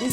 E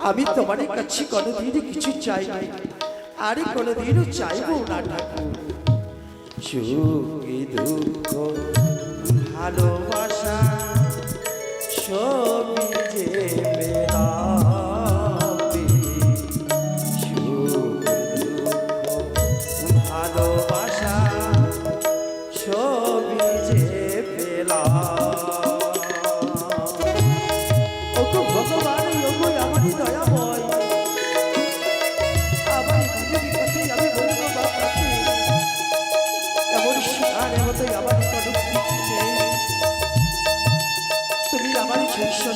আমি তোমার কাছে কোনোদিনই কিছু চাই নাই আর কোনোদিনও চাইব না ঠাকুর ভালোবাসা, সবই যে আমার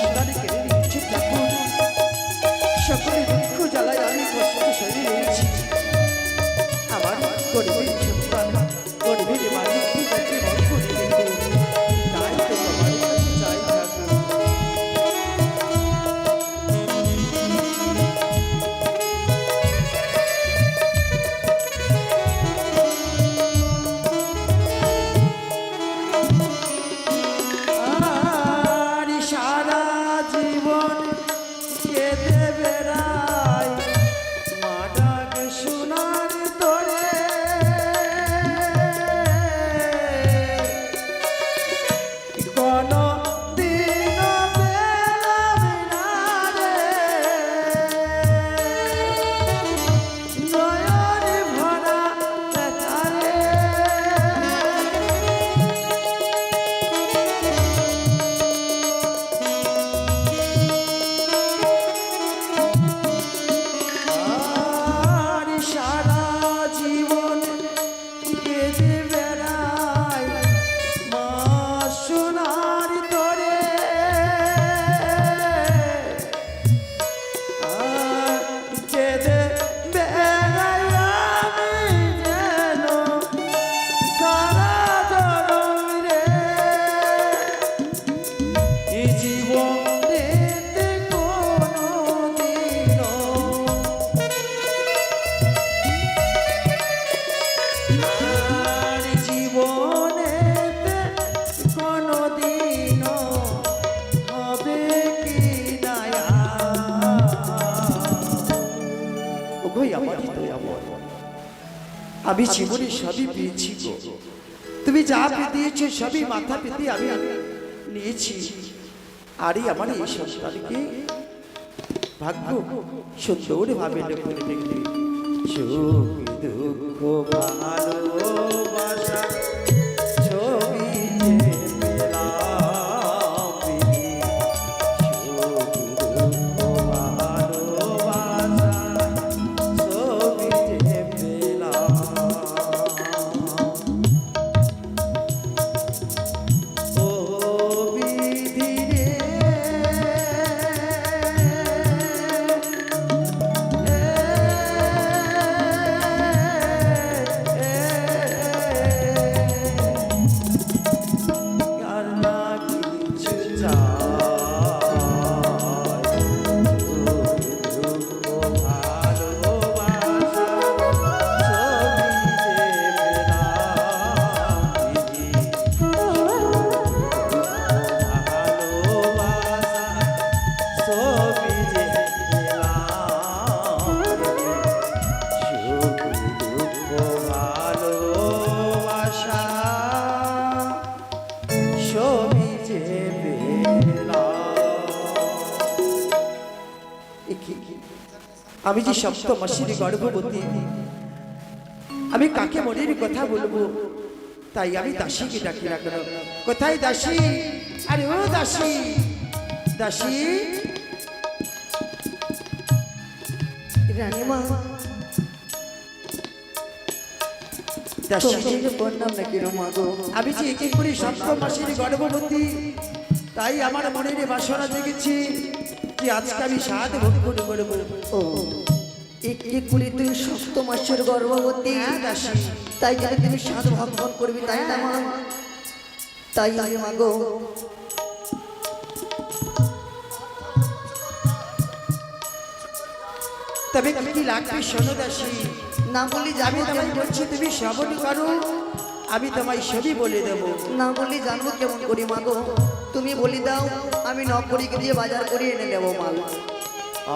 আমি জীবনে সবই পেয়েছি গো। তুমি যা পেতেছ সবই মাথা পেতে আমি নিয়েছি। আরে আমার এই সন্তানকে ভাগ্য সুন্দর ভাবে দেখলে। দুঃখ, ভালোবাসা। আমি যে সপ্তমাসির গর্ভবতী আমি কাকে মনের কথা বলব? তাই আমি দাসীকে ডাকি কেন? কোথায় দাসী? আরে ও দাসী? দাসী? রানীমা। আমি যে একে করে সপ্তম মাসের গর্ভবতী তাই আমার মনের বাসনা জেগেছি। আজকে আমি সাত ও একটি কুড়ি সপ্ত মাসের গর্ভবতী তাই যদি তুমি সাত ভক্ষণ করবি তাই না মা? তাই আমি মাগো তবে কি লাগবে শোনো দাসী? না বলি যাব তোমায় বলছি তুমি শ্রবণ করো। আমি তোমায় সবই বলে দেবো। না বলি জানব কেমন করি মাগো তুমি বলি দাও, আমি নকরি দিয়ে বাজার করে এনে দেবো মাল।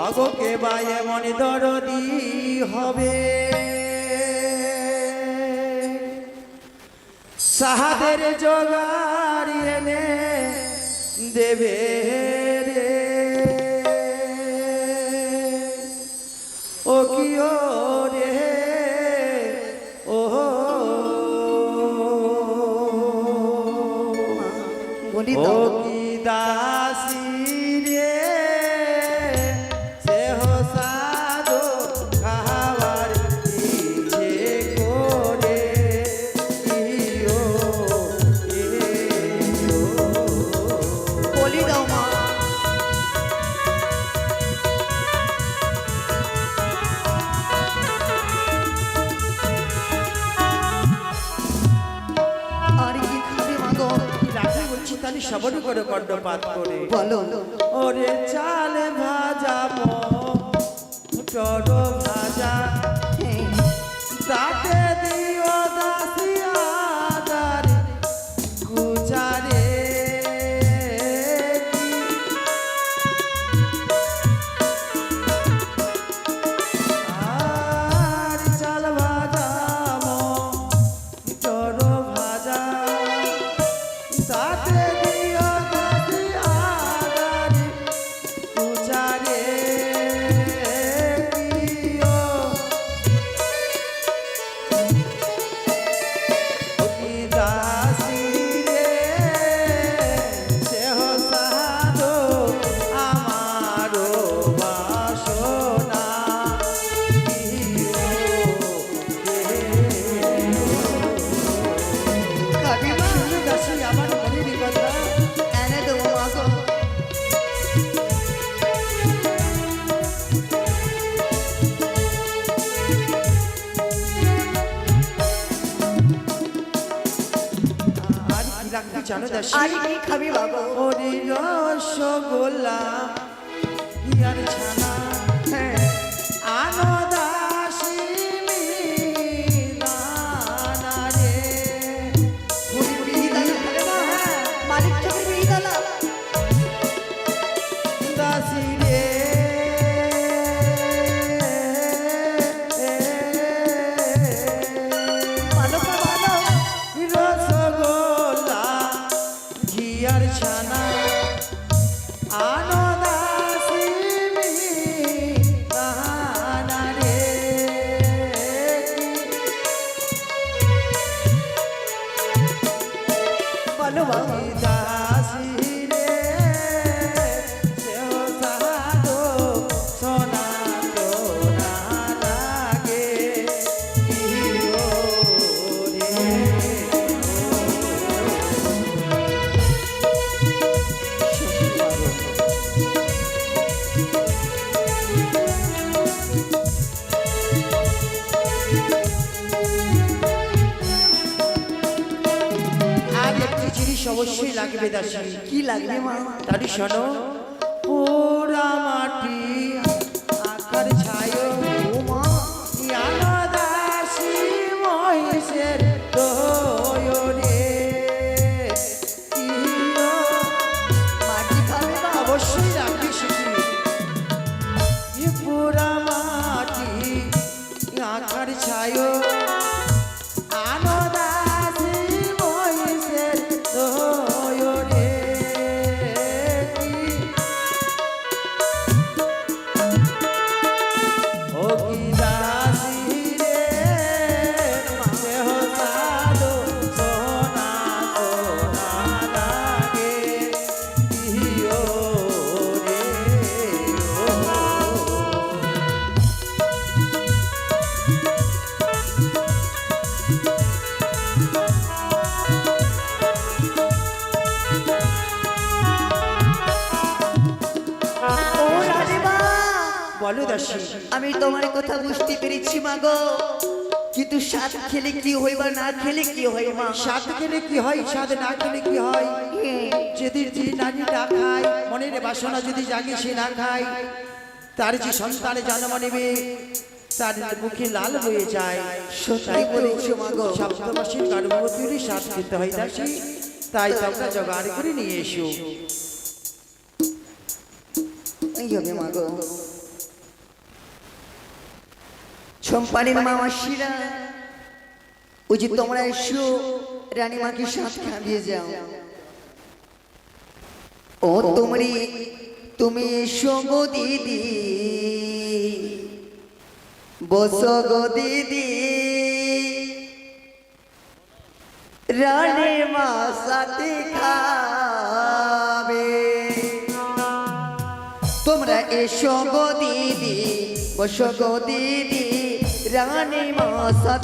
আগকে বায়ে মনে দরদি হবে। সাহাদের জোগাড় এনে দেবে। বলি তো কি দাসী? সবর করে কণ্ঠপাত করে। বলো। ওরে চাল ভাজা মটর জানো দাসী আর কি খাবে মা ওরে রসগোল্লা। ইয়ার ছানা দাসী কি লাগবে মা? তারি শোনো দাসী আমি তোমার কথা বুঝতে পেরেছি মা গো। কিন্তু স্বাদ খেলে কি হয় বা না খেলে কি হয় মা? স্বাদ খেলে কি হয় স্বাদ না খেলে কি হয়? যদি যে নারী না খায় মনের বাসনা যদি জাগে সে না খায়। তার যে সন্তানে জন্ম নেবে তার মুখে লাল হয়ে যায়। সত্যি বলেছ মা গো। সপ্তমাসীর গর্ভবতীরই স্বাদ খেতে হয় দাসী তাই তোমরা জোগাড় করে নিয়ে এসো। এই হবে মা গো। সম্পানের মামাসিরা ওই যে তোমরা এসো, রানীমাকে সাথ খাইয়ে যাও। ও তোমরি, তুমি এসো গো দিদি। বসো গো দিদি। রানী মা সাথে খাবে। তোমরা এসো গো দিদি, বসো গো দিদি। रानी माँ सा